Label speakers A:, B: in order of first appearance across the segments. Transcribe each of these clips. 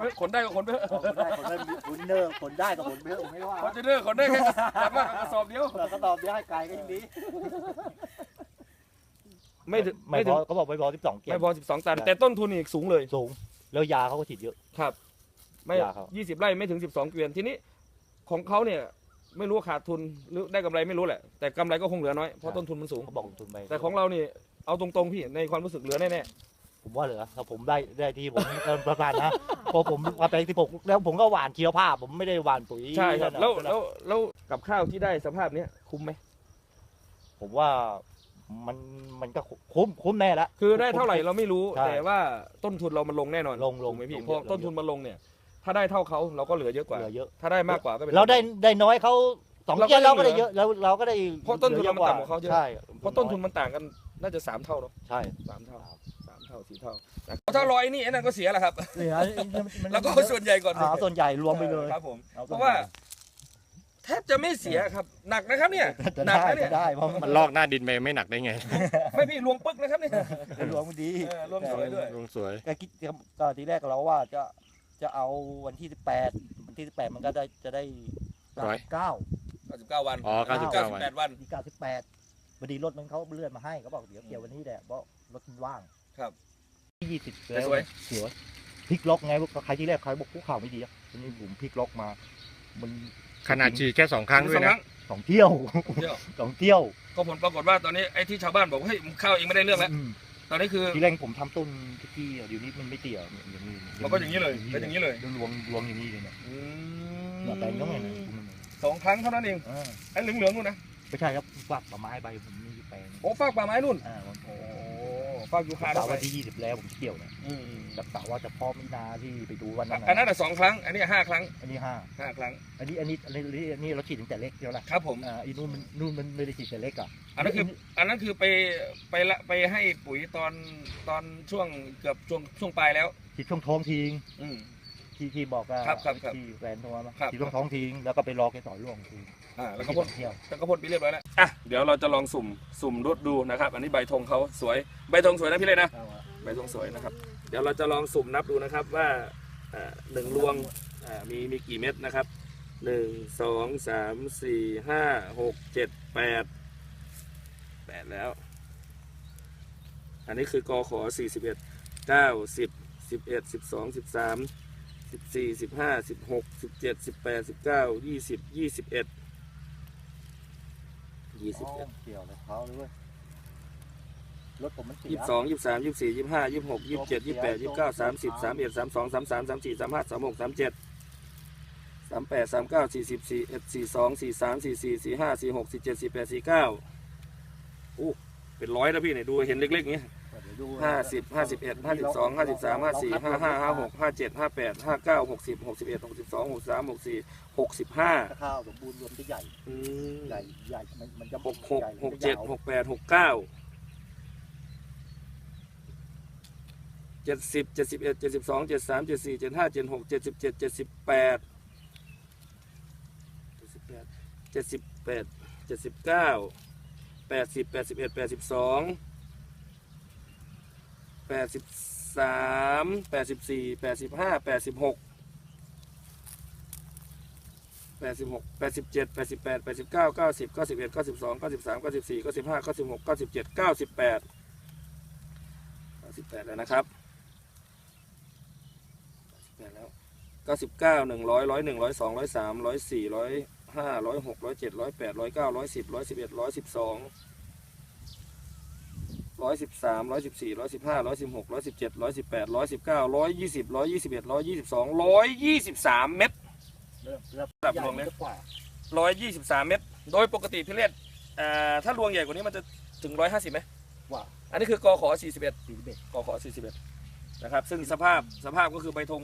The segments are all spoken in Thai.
A: ไปขนได้ก็ขนไปเถอะ
B: ขนได้ขนได้ขนเนอร์ขนได้ก็ขนไปเถอะผมไม่ว่า
A: คอนเทนเนอร์ขนได้แค่สามารถกระสอบเดียว
B: เราก็ตอบได้ไกลก็ยังดี
A: ไม่ถึง
C: ไม่
A: ไม่
C: พ
A: ถึ
C: อเขาบอกไม่พอสิบสองเกีย
A: ไม่
C: ร์
A: พอ 12 ตัน แต่ต้นทุนอีกสูงเลย
C: สูง แล้วยาเขาก็ฉีดเยอะ
A: ครับ ไม่
C: ยาเขา
A: ยี่สิบไร่ไม่ถึง12เกวียนทีนี้ของเขาเนี่ยไม่รู้ขาดทุนหรือได้กำไรไม่รู้แหละ แต่กำไรก็คงเหลือน้อยเพราะต้นทุนมันสูง
C: เขาบอกลงทุนไป
A: แต่ของเรานี่เอาตรงๆพี่ในความรู้สึกเหลือแน่
C: ผมว่าเหลือถ้าผมได้ได้ที่ผมเติมประมาณนะพอผมมาไปที่ผมแล้วผมก็หว่านเคียวผ้าผมไม่ได้หว่านปุ๋ย
A: ๆใช่ครับ
C: นั่น
A: แล้ว
C: น่ะ
A: แล้วแล้วกับข้าวที่ได้สภาพเนี้ยคุ้มไหม
C: ผมว่ามันมันก็คุ้มคุ้มแน่ละ
A: คือได้เท่าไหร่เราไม่รู้
C: ใช่
A: แต่ว่าต้นทุนเรามันลงแน่นอน
C: ลงลง
A: ถูกไหมพี่
C: ลง
A: เพราะ
C: เยอะ
A: ต้นทุนมันลงเนี่ย ถ้าได้เท่าเขาเราก็เหลือเยอะกว่า
C: เหลือเยอะ
A: ถ้าได้มากกว่าก็เป็น
C: เราได้ได้น้อยเขาสอง
A: เราก็
C: เกียร์เราก็
A: เหลื
C: ได้
A: อ
C: เยอะแล้วเราก็ได้
A: เพราะต้นทุนเรามันต่ำกว่าเขาเยอะ
C: ใช่
A: เพราะต้นทุนมันต่างกันน่าจะสามเท่าเนาะ
C: ใช่
A: สามเท่าสามเท่าสี่เท่าถ้าร้อยนี่ไอ้นั่นก็เสียแหละครับ
C: เหลือมัน
A: แล้วก็เอาส่วนใหญ่ก่อน
C: อ่าเอาส่วนใหญ่รวมไปเลย
A: ครับผม
C: อ
A: เพราะว่าแทบจะไม่เสียครับ หนักนะครับเนี่ย
C: จะ
A: หนัก
C: ได้
A: นะเนี่
C: จะ
A: ย
C: ได้เพราะ
D: มั
C: มันน
D: ลอกหน้าดินไปไม่หนักได้ไง
A: ไม่พี่ลวงปึ๊กนะครับเนี่ย
C: รวมมันดี
A: เออรวมสวยด้วย
D: ลงสวย
C: ก็คิดก็ทีแรกเราว่าจะจะเอาวันที่สิบแปดวันที่สิบแปดมันก็ได้จะได้
D: ร้อย
C: เก้า
A: 99วัน
D: อ๋อ99วัน
A: 98วัน
C: ที่เก้าสิบแปดพอดีรถมันเขาเลื่อนมาให้เขาบอกเดี๋ยวเกี่ยววันนี้แหละเพราะรถมันว่าง
A: ครับ
C: ยี่สิบ
A: แต่สวย
C: สวยพลิกล็อกไงใครที่แรกใครบอกผู้ข่าวไม่ดีอะทีนี้ผมพลิกล็อกมา มัน
D: ขนาดฉีดแค่สองครั้งด้วย
A: สอง
D: นะ
A: ครั้ง
C: สองเที่ยว
A: เที่ยว
C: สองเที่ยว
A: ก็ผลปรากฏว่าตอนนี้ไอ้ที่ชาวบ้านบอกว่าเฮ้ยมึงเข้าเองไม่ได้เรื่องแล้ว
C: อืม
A: ตอนนี้คือ
C: ทีแรกผมทำต้นที่เดี๋ยวนี้มันไม่เตี่ยอย่างนี้
A: มันก็อย่างนี้เลยเป็นอย่างนี้เลย
C: รวงรวงอย่างนี้เลยเนี่ย
A: อื
C: เนี่ยแปลงก็ไม่นะ
A: สองครั้งเท่านั้นเอง
C: อ่า
A: ไอ้เหลืองๆนู่นนะ
C: ไม่ใช่ครับฝักป่าไม้ใบผมมีแปลง
A: โอ้ฟากป่าไม้นู่น
C: อ่าผม
A: โอ้ฟากยูคา
C: เสา
A: เข้า
C: ร์
A: ไป
C: วันที่ยี่สิบแล้วผมเกี่ยวเนี่ย
A: อืม
C: กับเสาร์ว่าจะพร้อมมินาที่ไปดูวันนั้น
A: อันนั้น
C: นะ
A: น่ะสองครั้ง อันนี้ห้าครั้ง
C: อันนี้ห้า
A: ห้าครั้ง
C: อันนี้อันนี้อันนี้อันนี้อันนี้เราฉีดตั้งแต่เล็กเดียวละ
A: ครับผม
C: อ่าอีนู่นมันนู่นมันไม่ได้ฉีดแต่เล็กอะ
A: อันนั้นคือ อันนั้นคือไปไปละไปให้ปุ๋ยตอนตอนช่วงเกือบช่วงช่วงปลายแล้ว
C: ฉีดช่วงท้องทิ้ง
A: อืม
C: ที่ที่บอกว่า
A: ครับครับครับ
C: ที่แฟนโทรมา
A: ครับ
C: ฉีดช่วงท้องทิ้งแล้วก็ไปรอแกสอนร่วงทิ้ง
A: อ่าแล้วก็พ่น
C: เที่ยว
A: แล้วก็พ่นไปเรียบร้อยแล้วอะเดี๋ยวเราจะลองสุ่มสุ่มรถดูนะครับ อันนี้ใบธงเขาสวยใบธงสวยนะพี่เลยนะ
C: เอาอะ
A: ใบธงสวยนะครับ เดี๋ยวเราจะลองสุ่มนับดูนะครับว่าอ่าหนึ่งรวงอ่ามีมีกี่เม็ดนะครับหนึ่งสองสามสี่ห้าหกเจ็ดแปดแปดแล้ว อันนี้คือกอขอสี่สิบเอ็ดเก้าสิบสิบเอ็ดสิบสองสิบสามสิบสี่สิบห้าสิบหกสิบเจ็ดสิบแปดสิบเก้ายี่สิบยี่สิบเอ็ด ยี่สิบเอ็ด
C: เกี่ยวเลยเขาเลยรถผมมันเสีย
A: ยี่สิบสองยี่สิบสามยี่สิบสี่ยี่สิบห้ายี่สิบหกยี่สิบเจ็ดยี่สิบแปดยี่สิบเก้าสามสิบสามเอ็ดสามสองสามสามสามสี่สามห้าสามหกสามเจ็ดสามแปดสามเก้าสี่สิบสี่เอ็ดสี่สองสี่สามสี่สี่สี่ห้าสี่หกสี่เจ็ดสี่แปดสี่เก้าอู้เป็นร้อยนะพี่เนี่ยดูเห็นเล็กๆอย่างเงี้ย
C: เดี๋ยวดู
A: ห้าสิบห้าสิบเอ็ดห้าสิบสองห้าสิบสามห้าสี่ห้าห้าห้าหกห้าเจ็ดห้าแปดห้าเก้าหกสิบหกสิบเอ็ดหกสิบสองหกสามหกสี่หกสิบห้า
C: ข้าวสมบูรณ์รวมจะใหญ่ใหญ่ใหญ่มันมันจะ
A: หกหกหกเจ็ดหกแปดหกเก้าเจ็ดสิบเจ็ดสิบเอ็ดเจ็ดสิบสองเจ็ดสามเจ็ดสี่เจ็ดห้าเจ็ดหกเจ็ดสิบเจ็ดเจ็ดสิบแปดเจ็ดสิบแปดเจ็ดสิบแปดเจ็ดสิบเก้าแปดสิบแปดสิบเอ็ดแปดสิบสอง แปดสิบสามแปดสิบสี่แปดสิบห้าแปดสิบหกแปดสิบหกแปดสิบเจ็ดแปดสิบแปดแปดสิบเก้าเก้าสิบเก้าสิบเอ็ดเก้าสิบสองเก้าสิบสามเก้าสิบสี่เก้าสิบห้าเก้าสิบหกเก้าสิบเจ็ดเก้าสิบแปดเก้าสิบแปดแล้วนะครับเก้าสิบแปดแล้วเก้าสิบเก้าหนึ่งร้อยร้อยหนึ่งร้อยสองร้อยสามร้อยสี่ร้อยห้าร้อยหกร้อยเจ็ดร้อยแปดร้อยเก้าร้อยสิบร้อยสิบเอ็ดร้อยสิบสอง ร้อยสิบสามร้อยสิบสี่ร้อยสิบห้าร้อยสิบหกร้อยสิบเจ็ดร้อยสิบแปดร้อยสิบเก้าร้อยยี่สิบร้อยยี่สิบเอ็ดร้อยยี่สิบสองร้อยยี่สิบสามเม็ด
C: เริ่มเริ่ม
A: ระดับ
C: ใหญ่
A: รวมเลย
C: กว่า
A: ร้อยยี่สิบสามเมตรโดยปกติพี่เลศเอ่อถ้ารวงใหญ่กว่านี้มันจะถึงร้อยห้าสิบไหม
C: กว่า
A: อันนี้คือกอขอสี่สิบเอ็ด
C: สี่สิบเอ็ด
A: กอขอสี่สิบเอ็ดนะครับ ซึ่งสภาพสภาพก็คือใบธง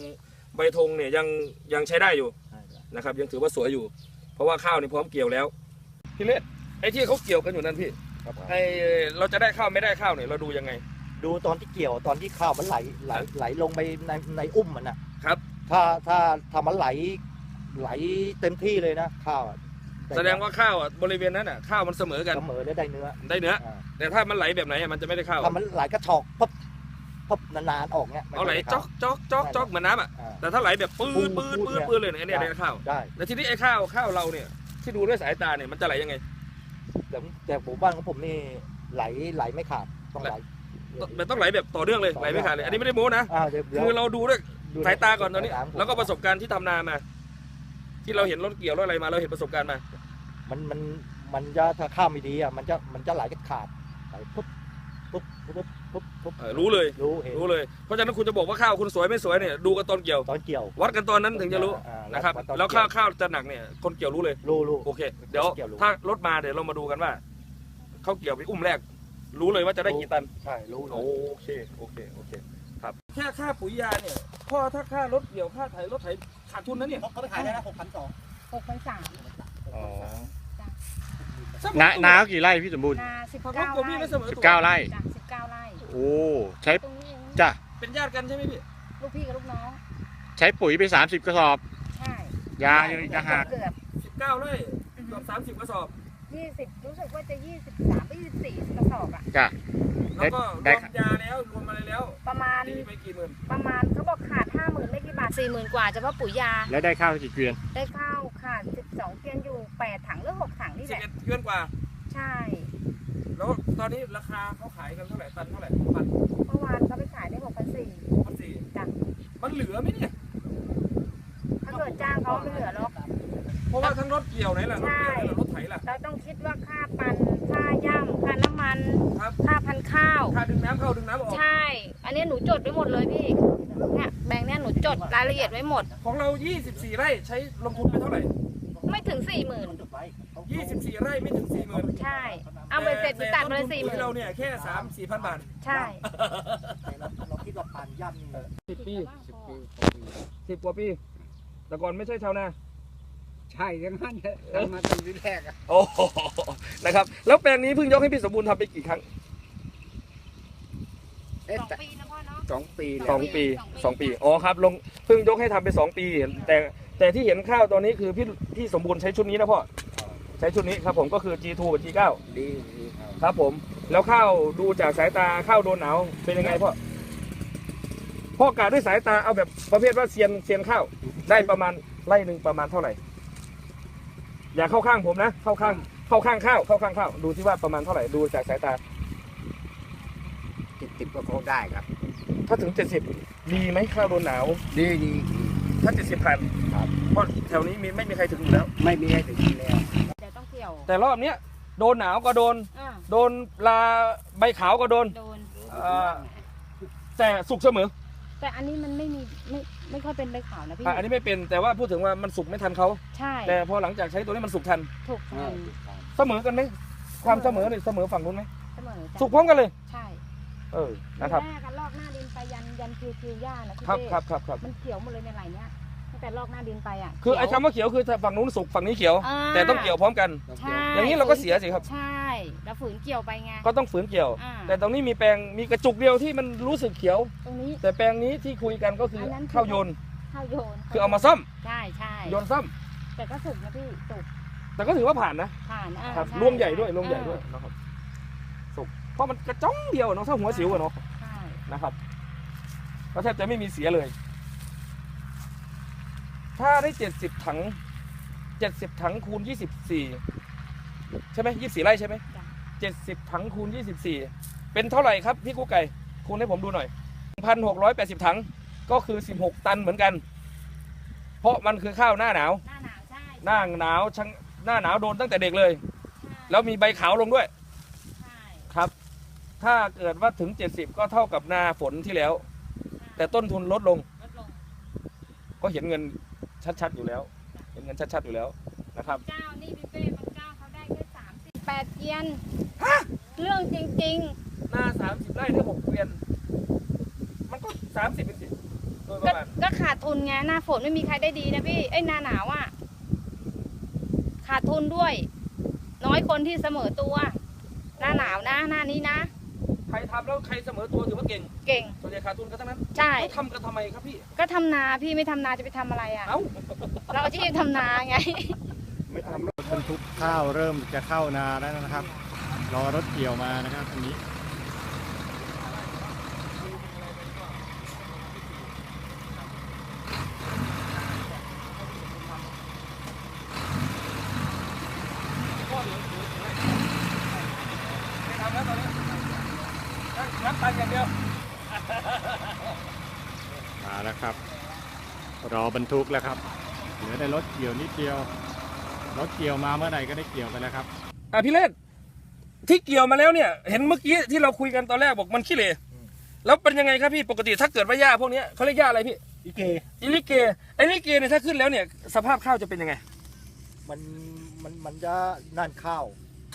A: ใบธงเนี่ยยังยังใช้ได้อยู่
C: ใช่ครับ
A: นะครับ ยังถือว่าสวยอยู่ เพราะว่าข้าวนี่พร้อมเกี่ยวแล้ว พี่เลศไอ้ที่เขาเกี่ยวกันอยู่นั่นพี่
C: ครับ
A: ไอ้เราจะได้ข้าวไม่ได้ข้าวเนี่ยเราดูยังไง
C: ดูตอนที่เกี่ยวตอนที่ข้าวมันไหลไหลไหลลงไปในในอุ้มมันนะครับ ถ้าถ้าถ้ามันไหลไหลเต็มที่เลยนะข้าวอะไแส
A: ดงว่าข้าวอะบริเวณนั้นอะข้าวมันเสมอกัน
C: เสมอและได้เนื้อ
A: ได้เนื้อ
C: อ่า
A: แต่ถ้ามันไหลแบบไหนอะมันจะไม่ได้ข้าว
C: ถ้ามันไหลกระชอกปั๊บปุ๊บนานๆออกเงี้ยม่
A: เอาไหล
C: ค่ยด้
A: จ๊อกจ๊อกจ๊อกจ๊อกเหมือนน้ำอะ
C: อ่า
A: แต่ถ้าไหลแบบปื้ดปื้ดปื้ดปื้ดเลยเนี่ยอันเนี่ยเนี่ยข้าว
C: ได้
A: แล้วทีนี้ไอ้ข้าวข้าวเราเนี่ยที่ดูด้วยสายตาเนี่ยมันจะไหลยังไง
C: แต่แต่หมู่บ้านของผมนี่ไหลไหลไม่ขาดต้องไหล
A: มันต้องไหลแบบต่อเนื่องเลยไหลไม่ขาดเลย อันนี้ไม่ได้โม้นะ
C: อ่าเดี๋ยวดี๋ยว
A: คือเราดูด้วย
C: ดู
A: สายตาก่อนตอนนี้
C: สายผม
A: แล้วก็ประสบการณ์ที่ทำนามา ที่เราเห็นรถเกี่ยวรถอะไรมาเราเห็นประสบการณ์มา
C: มันมันมันจะถ้าข้ามไม่ดีอะมันจะมันจะไหลขาดไหลปุ๊บปุ๊บปุ๊บปุ๊บ ปุ๊บ
A: เออรู้เลย
C: รู้เห็น
A: รู้เลย เพราะฉะนั้นคุณจะบอกว่าข้าวคุณสวยไม่สวยเนี่ยดูกันตอนเกี่ยว
C: ตอนเกี่ยว
A: วัดกันตอนนั้นถึงจะรู้
C: อ่า
A: นะครับ
C: ตอน
A: แล้ว
C: เกี่
A: ข้าวข้าวจะหนักเนี่ยคนเกี่ยวรู้เลย
C: รู้รู้
A: โอเค เดี๋ยว
C: เกี่ยวรู้
A: ถ้ารถมาเดี๋ยวเรามาดูกันว่าเขาเกี่ยวไปอุ้มแรก รู้เลยว่าจะได้กี่ตัน
C: ใช่รู้เลย
A: โอเค โอเค โอเค ครับ แค่ค่าปุ๋ยยาเนี่ย พ่อถ้าค่ารถเกี่ยวค่าไถรถไถขาดทุนนะเนี่ย
B: เขาไปขายได้นะหกพันสอง
E: หกพันสาม
D: อ๋อ
A: สัก
D: นานาเขากี่ไร่พี่สมบูรณ์
E: นาสิบ
A: เขา
E: เก้า
A: ก็พี่
E: ไร่
A: ไม่เสมอ
D: สิบ
A: ตัว
D: เก้าไร่
E: จ้ะสิบเก้าไร่
D: โอ้ใช้
E: ตรงนี้เอง
D: จ้ะ
A: เป็นญาติกันใช่ไหมพี่
E: ลูกพี่กับลูกน้อง
D: ใช้ปุ๋ยไปสามสิบกระสอบ
E: ใช่
D: ยายังอีกต่างหาก
E: เกือบ
A: สิบเก้าไร่เกือบสามสิบกระสอบ
E: ยี่สิบรู้สึกว่าจะยี่สิบสามไปยี่สิบสี่กระสอบอะ
D: จ้ะ
A: แล้วก็ร
D: ได้
A: วมยาแล้วรวมอะไรแล้ว
E: ประมาณ
A: ตีไปกี่หมื่น
E: ประมาณเขาบอกขาดห้าหมื่นไม่กี่บาทสี่หมื่นกว่าเฉพาะปุ๋ยยา
D: แล้วได้ข้าวกี่เกวียน
E: ได้ข้าวขาดสิบสองเกวียนอยู่แปดถังหรือหกถังนี่
A: สิ
E: แห
A: บ
E: ละ
A: เอ็ดเกินกว่า
E: ใช่
A: แล้วตอนนี้ราคาเขาขายกันเท่าไหร่ตันเท่าไหร่พัน
E: เมื่อวานเขาไปขายได้หกพันสี่
A: พันสี่
E: จ้ะ
A: มันเหลือไหมเนี่ย
E: ถ้าเกิดจ้างเขาไม่เหลือหรอก
A: เพราะว่าทั้งรถเกี่ยวไหนล่ะรถเกี่ยวไหนล่ะรถไถล่ะ
E: เราต้องคิดว่าค่าปันค่าย่ำค่าน้ำมัน
A: ครับ
E: ค่าพันข้าว
A: ค่าดึงน้ำเข้าดึงน้ำออก
E: ใช่ อันนี้หนูจดไว้หมดเลยพี่ เนี่ยแบงค์เนี่ยหนูจดรายละเอียดไว้หมด
A: ของเรา 24 ไร่ใช้ลงทุนไปเท่าไหร่
E: ไม่ถึงสี่หมื่น
A: 24 ไร่ไม่ถึง4 0,000
E: ใช่ เอาไปเสร็จหนูตัดมาเลยสี่หมื่น
A: เราเนี่ยแค่3 4พันบาท
E: ใช่
B: แต่เราเราคิดว่าผ่านย่ำนี่
A: 10ปี10กว่าปี แต่ก่อนไม่ใช่ชาวนา
F: ใช่อยังนั้นแหละทำมาตั้งแต่แรกอะ
A: โอ้โหนะครับ แล้วแปลงนี้เพิ่งยกให้พี่สมบูรณ์ทำไปกี่ครั้ง
F: เอ๊ะ
E: สอง
F: แต่
E: ปีนะพ่อเนาะ
F: สองปี
A: ส
F: แล้
A: อ
F: ว
A: งปีสองปีอ๋อครับลงเพิ่งยกให้ทำไป2ปี แต่แต่ที่เห็นข้าวตอนนี้คือพี่พี่สมบูรณ์ใช้ชุดนี้นะพ่อ ใช้ชุดนี้ครับผมก็คือ G2 กับ G9
F: ดีดีครับ
A: ครับผม แล้วข้าวดูจากสายตาข้าวโดนหนาวเป็นยังไงพ่อพ่อกะด้วยสายตาเอาแบบประเภทว่าเซียนเซียนข้าวได้ประมาณไร่หนึ่งประมาณเท่าไหร่ อย่าเข้าข้างผมนะ เข้าข้างเข้าข้างข้าวเข้าข้างข้าวดูที่ว่าประมาณเท่าไหร่ดูจากสายตา
F: ติดติดก็คงได้ครับ
A: ถ้าถึงเจ็ดสิบดีไหมข้าวโดนหนาว
F: ดีดี
A: ถ้าเจ็ดสิบพัน
F: ครับ
A: เพราะแถวนี้มีไม่มีใครถึงอยู่แล้ว
F: ไม่มีให้ถึงนี้แล้
E: ว
A: แต่รอบเนี้ยโดนหนาวก็โดน
E: อ่า
A: โดนลาใบขาวก็โดน
E: โดน
A: อ่าแต่สุกเสมอ
E: แต่อันนี้มันไม่มีไม่ไม่ค่อยเป็นใบขาวนะพี่
A: อะอันนี้ไม่เป็นแต่ว่าพูดถึงว่ามันสุกไม่ทันเขา
E: ใช่
A: แต่พอหลังจากใช้ตัวนี้มันสุกทัน
E: ถูกทัน
A: เสมอกันไหมความเสมอเนี่ยเสมอฝั่งนู้นไหม
E: เสมอจ้ะ
A: สุกพร้อมกันเลย
E: ใช่
A: เออนะครับ
E: แรกกันลอกหน้าดินไปยันยันคิวคิวหญ้านะพี่
A: ครับ
E: เป้
A: ครับครับครับ
E: มันเขียวหมดเลยในไหลเนี้ยตั้ง แต่ลอกหน้าดินไปอะ
A: คือไอ้
E: เขียว
A: คำว่าเขียวคือฝั่งนู้นสุกฝั่งนี้เขียว
E: อ่า
A: แต่ต้องเกี่ยวพร้อมกัน
E: ใช่
A: อย่างนี้เราก็เสียสิครับ
E: ใช่แล้วฝืนเกี่ยวไปไง
A: ก็ต้องฝืนเกี่ยว
E: อ่า
A: แต่ตรงนี้มีแปลงมีกระจุกเดียวที่มันรู้สึกเขียว
E: ตรงนี้
A: แต่แปลงนี้ที่คุยกันก็คืออน
E: นั้นคือ
A: ข้าวโยน
E: ข้าวโยน
A: คือเอามาซ่อม
E: ใช่ใช่
A: โยนซ่อม
E: แต่ก็สุกนะพี่สุก
A: แต่ก็ถือว่าผ่านนะ
E: ผ่านอ่า
A: ครับ
E: ช่
A: รวมใหญ่ด้วยรวมใหญ่
E: เออ
A: ด้วยนะครับสุกเพราะมันกระจ้องเดียวเนาะถ้าหัวสิวอะเนาะ
E: ใช่
A: นะครับก็แทบจะไม่มีเสียเลย ถ้าได้เจ็ดสิบถังเจ็ดสิบถังคูณยี่สิบสี่ใช่ไหมยี่สิบสี่ไร่ใช่ไหมเจ็ดสิบถังคูณยี่สิบสี่เป็นเท่าไหร่ครับพี่กู้ไก่คูณให้ผมดูหน่อยพันหกร้อยแปดสิบถังก็คือสิบหกตันเหมือนกัน เพราะมันคือข้าวหน้าหนาว
E: หน้าหนาวใช่
A: หน้าหนาวช่างหน้าหนาวโดนตั้งแต่เด็กเลย
E: ใช่
A: แล้วมีใบขาวลงด้วย
E: ใช่
A: ครับ ถ้าเกิดว่าถึง70ก็เท่ากับนาฝนที่แล้ว แต่ต้นทุนลดลง
E: ลดลง
A: ก็เห็นเงิน ชัดๆอยู่แล้วเห็นเงินชัดๆอยู่แล้วนะครับ
E: เจ้านี่พี่เป้บางเจ้าเขาได้แค่สามสิบแปดเกียนเรื่องจริง
A: หน้า30ไร่ได้6เกวียน มันก็30เป็นสิโดย
E: ๆ
A: ป
E: ก็
A: ระมาณ
E: ก็ขาดทุนไงหน้าฝนไม่มีใครได้ดีนะพี่เอ้ยหน้าหนาวอะขาดทุนด้วย น้อยคนที่เสมอตัว หน้าหนาวนะ หน้านี้นะ
A: ใค รทำแล้วใครเสมอตัวถือว่าเก่ง
E: เก่ง
A: ส่วนใหญ่ขาดทุนกันทั้งนั้น
E: ใช่
A: เขาทำกันทำไมครับพี่
E: ก็ทำนาพี่ไม่ทำนาจะไปทำอะไรอะ
A: เอ้า
E: เราอาชีพทำนาไง
D: ไม่ทำรถบรรทุกข้าวเริ่มจะเข้านาแล้วนะครับ รอรถเกี่ยวมานะครับอันนี้
A: น้ำตาลอย่างเดียว
D: มาแล้วครับ รอบรรทุกแล้วครับ เหลือได้รถเกี่ยวนิดเดียว รถเกี่ยวมาเมื่อไหร่ก็ได้เกี่ยวไปแล้วครับ
A: อะพี่เล็ที่เกี่ยวมาแล้วเนี่ย เห็นเมื่อกี้ที่เราคุยกันตอนแรกบอกมันขี้เหร่แล้วเป็นยังไงครับพี่ปกติถ้าเกิดว่าหญ้าพวกนี้เขาเรียกหญ้าอะไรพี่
C: อิเก
A: อิลิเกไอลิเกเนี่ยถ้าขึ้นแล้วเนี่ย สภาพข้าวจะเป็นยังไง
C: มันมันมันจะนั่นข้าว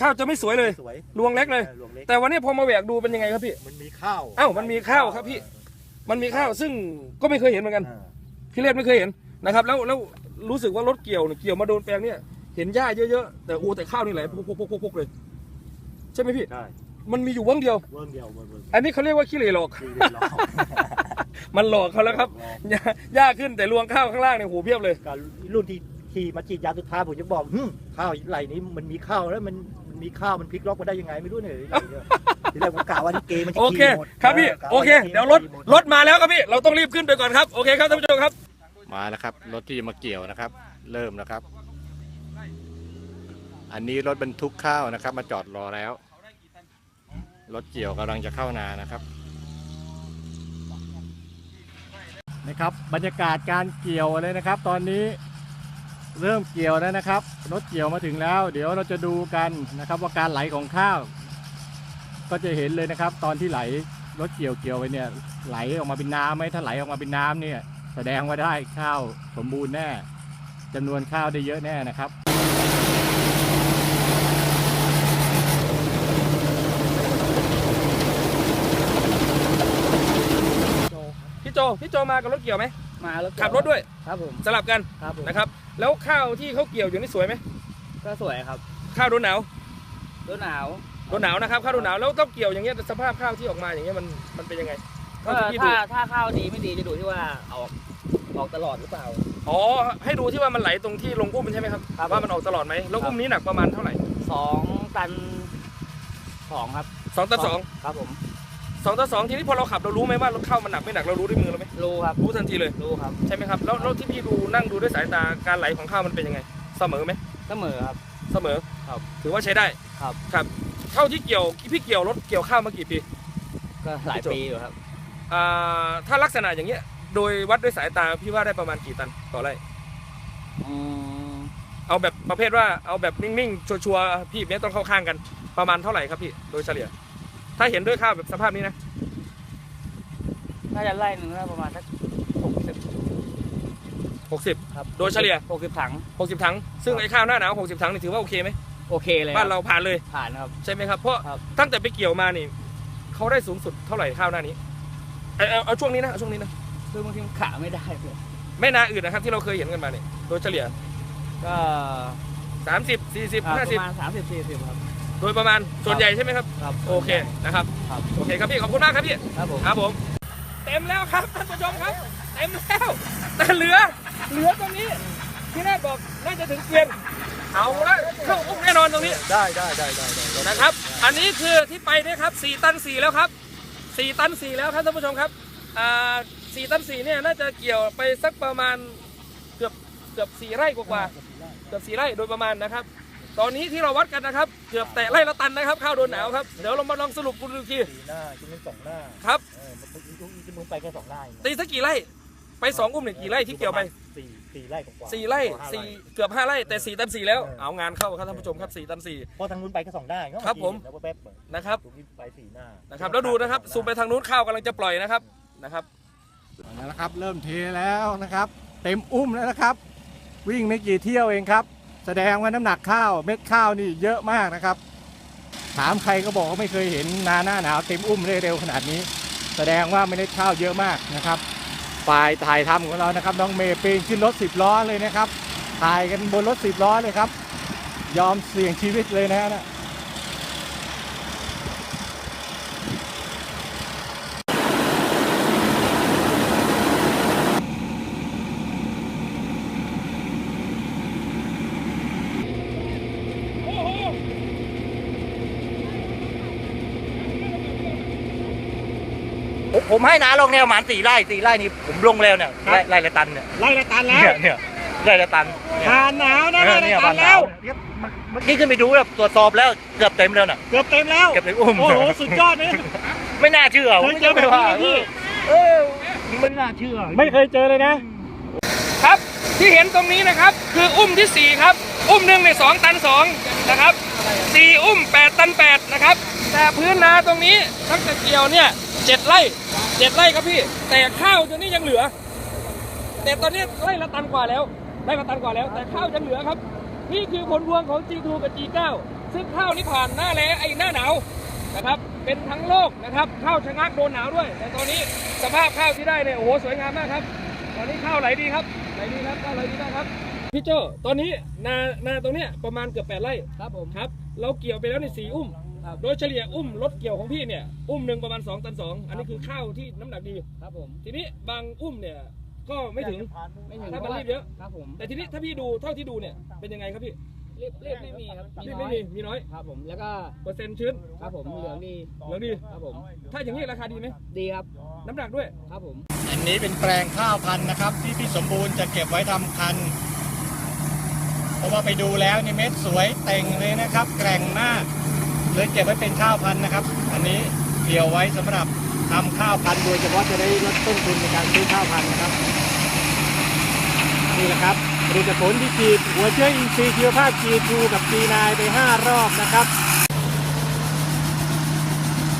A: ข้าวจะไม่สวยเลย
C: สวย
A: รวงเล็กเลย
C: ออรวงเล็ก
A: แต่วันนี้พอมาแหวกดูเป็นยังไงครับพี่
C: มันมีข้าว
A: อ้าวมันมีข้าวครับพี่ มันมีข้าวซึ่งก็ไม่เคยเห็นเหมือนกัน
C: อ่า
A: พี่เล่นไม่เคยเห็นนะครับ แล้วแล้วรู้สึกว่ารถเกี่ยวเนี่ยเกี่ยวมาโดนแปลงเนี่ยเห็นหญ้าเยอะๆแต่โอ้แต่ข้าวนี่ไหลพุกๆๆๆเลย ใช่ไหมพี่
C: ใช่
A: มันมีอยู่ว่างเดียว
C: เวิร์มเดียวเวิร์มเวิร์ม
A: อันนี้เขาเรียกว่าขี้เหร่หลอก
C: ดีเลยหรอก
A: มันหลอกเขาแล้วครับหญ้าหญ้าขึ้นแต่รวงข้าวข้างล่างเนี่ยโหเพียบเลย
C: การรุ่นที่ขี่มาฉีดยาสุดท้ายผมจะบอกหึข้าวไหลนี้มันมีข้าวแล้วมัน มันมีข้าวมันพลิกล็อกมาได้ยังไงไม่รู้เนี่ยทีแรกผมกะว่านี่เกมันจะ
A: โอเค
C: ขี่หมด
A: ครับพี่
C: กะ
A: โอเคาเดี๋ยวรถ
C: ขี่หม
A: รถมาแล้วครับพี่เราต้องรีบขึ้นไปก่อนครับโอเคครับท่านผู้ชมครับ
D: มาแล้วครับรถที่จะมาเกี่ยวนะครับ เริ่มแล้วครับ อันนี้รถบรรทุกข้าวนะครับ มาจอดรอแล้ว รถเกี่ยวกำลังจะเข้านานะครับนะครับบรรยากาศการเกี่ยวเลยนะครับ ตอนนี้ เริ่มเกี่ยวแล้วนะครับ รถเกี่ยวมาถึงแล้ว เดี๋ยวเราจะดูกันนะครับ ว่าการไหลของข้าว ก็จะเห็นเลยนะครับ ตอนที่ไหลรถเกี่ยวเกี่ยวไปเนี่ย ไหลออกมาเป็นน้ำไหมถ้าไหลออกมาเป็นน้ำเนี่ย แสดงว่าได้ข้าวสมบูรณ์แน่จำนวนข้าวได้เยอะแน่นะครับ
A: พี่โจพี่โจมากับรถเกี่ยวไหม
F: มาแล้ว
A: ขับรถด้วย
F: ครับผม
A: สลับกัน
F: ครับผม
A: นะครับ แล้วข้าวที่เขาเกี่ยวอยู่นี่สวยไหม
F: ก็สวยครับ
A: ข้าวโดนหนาว
F: ตัวหนาว
A: โดนหนาวนะครับข้าวโดนหนาวแล้วต้องเกี่ยวอย่างเงี้ยสภาพข้าวที่ออกมาอย่างเงี้ยมันมันเป็นยังไง
F: ก็
A: เท่าที่พี่ดู
F: ถ้าถ้าข้าวดีไม่ดีจะดูที่ว่าออกออกตลอดหรือเปล่า
A: อ๋อให้ดูที่ว่ามันไหลตรงที่ลงอุ้มใช่ไหมครับ
F: ครับ
A: ว่ามันออกตลอดไหมแล้วอุ้มนี้หนักประมาณเท่าไหร่
F: สองตันสองครับ
A: สองต่อสอง
F: ครับผม
A: สองต่อสองทีนี้พอเราขับเรารู้ไหมว่ารถข้าวมันหนักไม่หนักเรารู้ด้วยมือเราไหม
F: รู้ครับ
A: รู้ทันทีเลย
F: รู้ครับ
A: ใช่ไหมครับแล้วแล้วที่พี่ดูนั่งดูด้วยสายตาการไหลของข้าวมันเป็นยังไง เสมอไหม
F: เสมอครับ
A: เสมอ
F: ครับ
A: ถือว่าใช้ได้
F: ครับ
A: ครับเท่าที่เกี่ยวพี่เกี่ยวรถเกี่ยวข้าวมากี่ปี
F: ก็หลายปีอยู่ครับ
A: อ่าถ้าลักษณะอย่างเงี้ยโดยวัดด้วยสายตาพี่ว่าได้ประมาณกี่ตันต่อไร่
F: อืม
A: เอาแบบประเภทว่าเอาแบบนิ่งๆชัวร์ๆพี่ไม่ต้องเข้าข้างกันประมาณเท่าไหร่ครับพี่โดยเฉลี่ย ถ้าเห็นด้วยข้าวแบบสภาพนี้นะ
F: น่าจะไล่หนึ่งน่าประมาณสักหกสิบ
A: 60
F: ครับ
A: โดยเฉลี่ย
F: หกสิบถัง
A: 60 ถัง ซึ่งไอ้ข้าวหน้าหนาว60 ถังนี่ถือว่าโอเคไหม
F: โอเคเลย
A: บ้านเราผ่านเลย
F: ผ่านครับ
A: ใช่ไหมครับ เพราะ
F: ครับ
A: ตั้งแต่ไปเกี่ยวมานี่เขาได้สูงสุดเท่าไหร่ข้าวหน้านี้เอาเอาเอาช่วงนี้นะเอาช่วงนี้นะ
F: คือบางทีมันขาไม่ได้เลย
A: ไม่นาอื่นนะครับที่เราเคยเห็นกันมาเนี่ยโดยเฉลี่ย
F: ก็
A: 30 40
F: อ่าประ
A: 50
F: มาณสามสิบสี่สิบครับ
A: โดยประมาณส่วนใหญ่ใช่ไหมครับ
F: ครับ
A: โอเคนะครับ
F: ครับ
A: โอเคครับพี่ขอบคุณมากครับพี่
F: ครับผม
A: ครับผม เต็มแล้วครับท่านผู้ชมครับ เต็มแล้ว แต่เหลือ เหลือตรงนี้ ที่แรกบอกน่าจะถึงเกวียนเอาละเข้าอุ้มแน่นอนตรงนี้
C: ได้ได้ได้ได้ได้ได้
A: นะครับ อันนี้คือที่ไปเนี่ยครับ4ตัน4แล้วครับ4ตัน4แล้วครับท่านผู้ชมครับอ่า4ตัน4เนี่ยน่าจะเกี่ยวไปสักประมาณเกือบเกือบ4ไร่กว่าๆเกือบ4ไร่โดยประมาณนะครับ ตอนนี้ที่เราวัดกันนะครับเกือบแตะไร่ละตันนะครับ ข้าวโดนหนาวครับเดี๋ยวเรามาลองสรุปกันดูอีกที
C: สี่หน้าชิ้นนี้สองหน้า
A: ครับ
C: เออมันมันมึงไปแค่สองหน้าเอง
A: ตีสักกี่ไร่ไปสองอุ้มเนี่ยกี่ไร่ที่เกี่ยวไป
C: สี่สี่ไร่กว่าๆ
A: สี่ไร่
C: ห้า
A: สี่เกือบห้าไร่แต่สี่ตันสี่แล้ว
C: เออ
A: เอางานเข้าครับท่านผู้ชมครับสี่ตันสี่
C: เพราะทางนู้นไปแค่สองหน้าเองเนอะ
A: ครับผม
C: แล้วก็แป๊บเปิด
A: นะครับ
C: ตรงนี้ไปสี่หน้า
A: นะครับแล้วดูนะครับซูมไปทางนู้นข้าวกำลังจะปล่อยนะครับนะครับ
D: เอาละครับ เริ่มเทแล้วนะครับ เต็มอุ้มแล้วนะครับ วิ่งไม่กี่เที่ยวเองครับ แสดงว่าน้ำหนักข้าวเม็ดข้าวนี่เยอะมากนะครับ ถามใครก็บอกว่าไม่เคยเห็นนาหน้าหนาวเต็มอุ้มได้เร็วขนาดนี้ แสดงว่าเมล็ดข้าวเยอะมากนะครับฝ่ายถ่ายทำของเรานะครับน้องเมย์ปีนขึ้นรถสิบล้อเลยนะครับถ่ายกันบนรถสิบล้อเลยครับ ยอมเสี่ยงชีวิตเลยนะฮะ
C: ผมผมให้นาลงแนวประมาณสี่ไร่สี่ไร่นี่ผมลงแล้วเนี่ยไร่ไร่ละตันเนี่ย
D: ไล่ละตันแล้ว
C: เนี่ยเนี่ยไร่ละตันเนี่ย
D: ผ่านหนาวนะ
C: เอ
D: ไล่
C: อ
D: ละ
C: เนี่ย
D: ตั
C: วันน
D: แล้ว
C: เนี่ยมันเมื่อกี้ขึ้นไปดูแล้วตรวจสอบแล้วเกือบเต็มแล้วน่ะ
D: เกือบเต็มแล้ว
C: เกือบเต็มอุ้ม
D: โอ้โหสุดยอดเลย
C: ไม่น่าเชื่อผม
D: เคยเจอ
C: ไม่ว่า
D: แบบนี้ไหมพี่
C: เออไม่น่าเชื่อ
D: ไม่เคยเจอเลยนะ
A: ครับที่เห็นตรงนี้นะครับคืออุ้มที่ 4 ครับ อุ้มหนึ่งในสองตันสองนะครับสี่อุ้ม 8 ตัน 8 นะครับ แต่พื้นนาตรงนี้ตั้งแต่เกี่ยวเนี่ย เจ็ดไร่เจ็ดไร่ครับพี่ แต่ข้าวตัวนี้ยังเหลือ แต่ตอนนี้ไร่ละตันกว่าแล้วไร่ละตันกว่าแล้ว แต่ข้าวยังเหลือครับ นี่คือผลพวงของ G2 กับ G9 ซึ่งข้าวนี่ผ่านหน้าแล้งไอ้หน้าหนาวนะครับ เป็นทั้งโลกนะครับข้าวชะงักโดนหนาวด้วย แต่ตอนนี้สภาพข้าวที่ได้เนี่ยโอ้โหสวยงามมากครับ ตอนนี้ข้าวไหลดีครับไหลดีครับข้าวไหลดีมากครับพี่โจตอนนี้นานาตรงเนี้ยประมาณเกือบแปดไร่
F: ครับผม
A: ครับ เราเกี่ยวไปแล้วในสี่อุ้ม
F: ครับ
A: โดยเฉลี่ยอุ้มรถเกี่ยวของพี่เนี่ยอุ้มหนึ่งประมาณ2ตัน2 อันนี้คือข้าวที่น้ำหนักดี
F: ครับผม
A: ทีนี้บางอุ้มเนี่ยก็ไม่ถึง
F: ไม่ถึง
A: ถ้ามันรีบเยอะ
F: ครับผม
A: แต่ทีนี้ถ้าพี่ดูเท่าที่ดูเนี่ยเป็นยังไงครับพี่
F: รีบรีบไม่มีครับ
A: รีบ
F: น้
A: ไม่
F: อย
A: มีมีน้อย
F: ครับผมแล้วก็
A: เปอร์เซ็นต์ชื้น
F: ครับผมเหลืองดี
A: เหลืองดี
F: ครับผม
A: ถ้าอย่างนี้ราคาดีไหม
F: ดีครับ
A: น้ำหนักด้วย
F: ครับผม
D: อันนี้เป็นแปลงข้าวพันธุ์นะครับ ที่พี่สมบูรณ์จะเก็บไว้ทำคันธุ์เพราะว่าไปดูแล้วนี่เม็ดสวยเต่งเลยนะครับ แกร่งมาก เลยเก็บไว้เป็นข้าวพันธุ์นะครับ อันนี้เกี่ยวไว้สำหรับทำข้าวพันธุ์โดยเฉพาะจะได้ลดต้นทุนในการซื้อข้าวพันธุ์นะครับนี่แหละครับผลิตผลที่ฉีดหัวเชื้ออินทรีย์ชีวภาพ G2 กับ G9 ไป 5 รอบนะครับ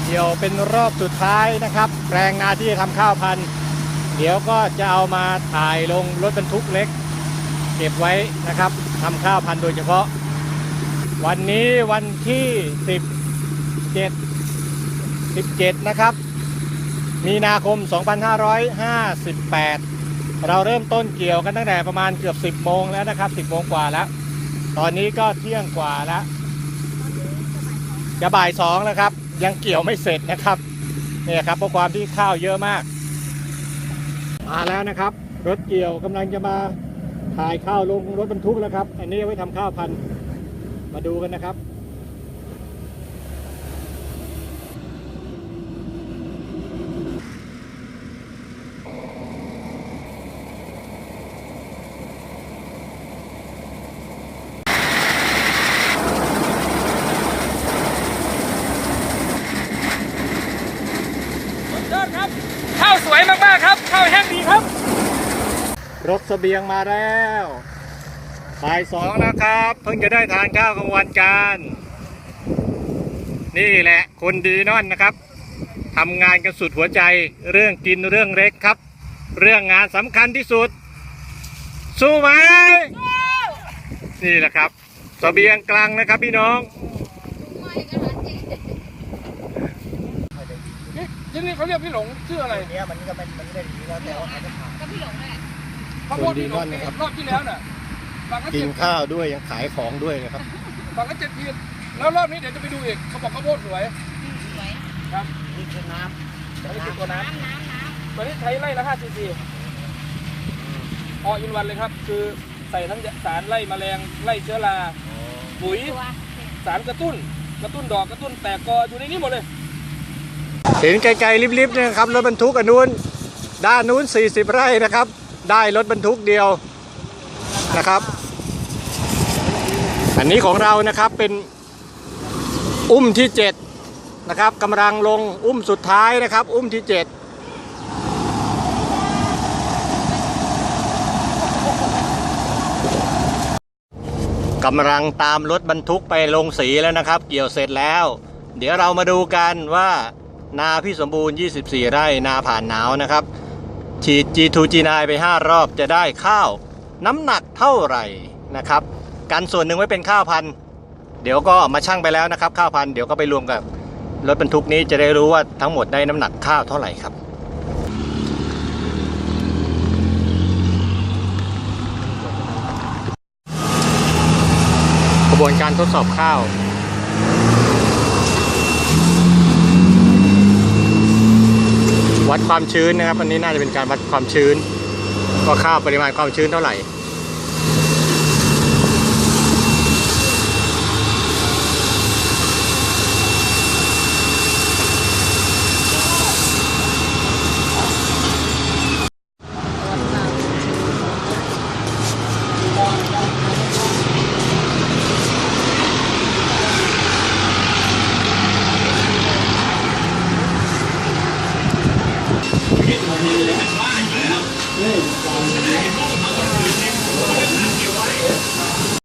D: เดี๋ยวเป็นรอบสุดท้ายนะครับแปลงนาที่จะทำข้าวพันธุ์ เดี๋ยวก็จะเอามาถ่ายลงรถบรรทุกเล็ก เก็บไว้นะครับทำข้าวพันธุ์โดยเฉพาะ วันนี้วันที่ 17 17 นะครับ มีนาคม 2558 เราเริ่มต้นเกี่ยวกันตั้งแต่ประมาณเกือบ 10 โมงแล้วนะครับ 10 โมงกว่าแล้ว ตอนนี้ก็เที่ยงกว่าแล้วจะบ่ายสองแล้วครับ ยังเกี่ยวไม่เสร็จนะครับเนี่ยครับเพราะความที่ข้าวเยอะมาก มาแล้วนะครับ รถเกี่ยวกำลังจะมาถ่ายข้าวลงรถบรรทุกแล้วครับ อันนี้ไว้ทำข้าวพันธุ์ มาดูกันนะครับ
A: ยอดครับข้าวสวยมากๆครับ ข้าวแห้งดีครับ
D: รถเสบียงมาแล้ว บ่ายสองนะครับ เพิ่งจะได้ทานข้าวกลางวันกัน นี่แหละคนดีนอนนะครับทำงานกันสุดหัวใจ เรื่องกินเรื่องเล็กครับ เรื่องงานสำคัญที่สุด สู้ไหมนี่แหละครับเสบียงกลางนะครับพี่น้อง
A: นี่ที่นี่เขาเรียกพี่หลงชื่ออะไร
C: เนี่ยมันก็มันมันไม่ได้ดีแล้วแต่ว่าเขาจะผ่าน
A: ข้าวโพดพี่หลง
D: คนดีมากนะครับ
A: รอบที่แล้วน่ะ บางก็
D: กิ
A: เจ็
D: น
A: ด
D: ข้าวด้วยยังขายของด้วยนะครับ
A: บางก็เจ็ดขีดแล้วรอบนี้เดี๋ยวจะไปดูอีกเขาบอกข้าวโพดสวยครับ
C: นี่คือน้
A: อันนี้คือตัวน้ำตัวนี้ใช้ไล่ละ5ซีซีออินวันเลยครับ คือใส่ทั้งสารไล่แมลงไล่เชื้อราปุ๋ยสารกระตุ้น กระตุ้นดอกกระตุ้นแตกกออยู่ในนี้หมดเลย
D: เห็นไกลๆริบๆเนี่ยนะครับรถบรรทุกอันนู้นด้านนู้น 40 ไร่นะครับ ได้รถบรรทุกเดียวนะครับ อันนี้ของเรานะครับเป็นอุ้มที่7นะครับกำลังลงอุ้มสุดท้ายนะครับ อุ้มที่7กำลังตามรถบรรทุกไปลงสีแล้วนะครับ เกี่ยวเสร็จแล้ว เดี๋ยวเรามาดูกันว่านาพี่สมบูรณ์ 24 ไร่นาผ่านหนาวนะครับ ฉีด G2 G9 ไป 5 รอบจะได้ข้าว น้ำหนักเท่าไหร่นะครับ กันส่วนหนึ่งไว้เป็นข้าวพันธุ์เดี๋ยวก็มาชั่งไปแล้วนะครับข้าวพันธุ์เดี๋ยวก็ไปรวมกับรถบรรทุกนี้จะได้รู้ว่าทั้งหมดได้น้ำหนักข้าวเท่าไหร่ครับกระบวนการทดสอบข้าววัดความชื้นนะครับอันนี้น่าจะเป็นการวัดความชื้นว่าข้าวปริมาณความชื้นเท่าไหร่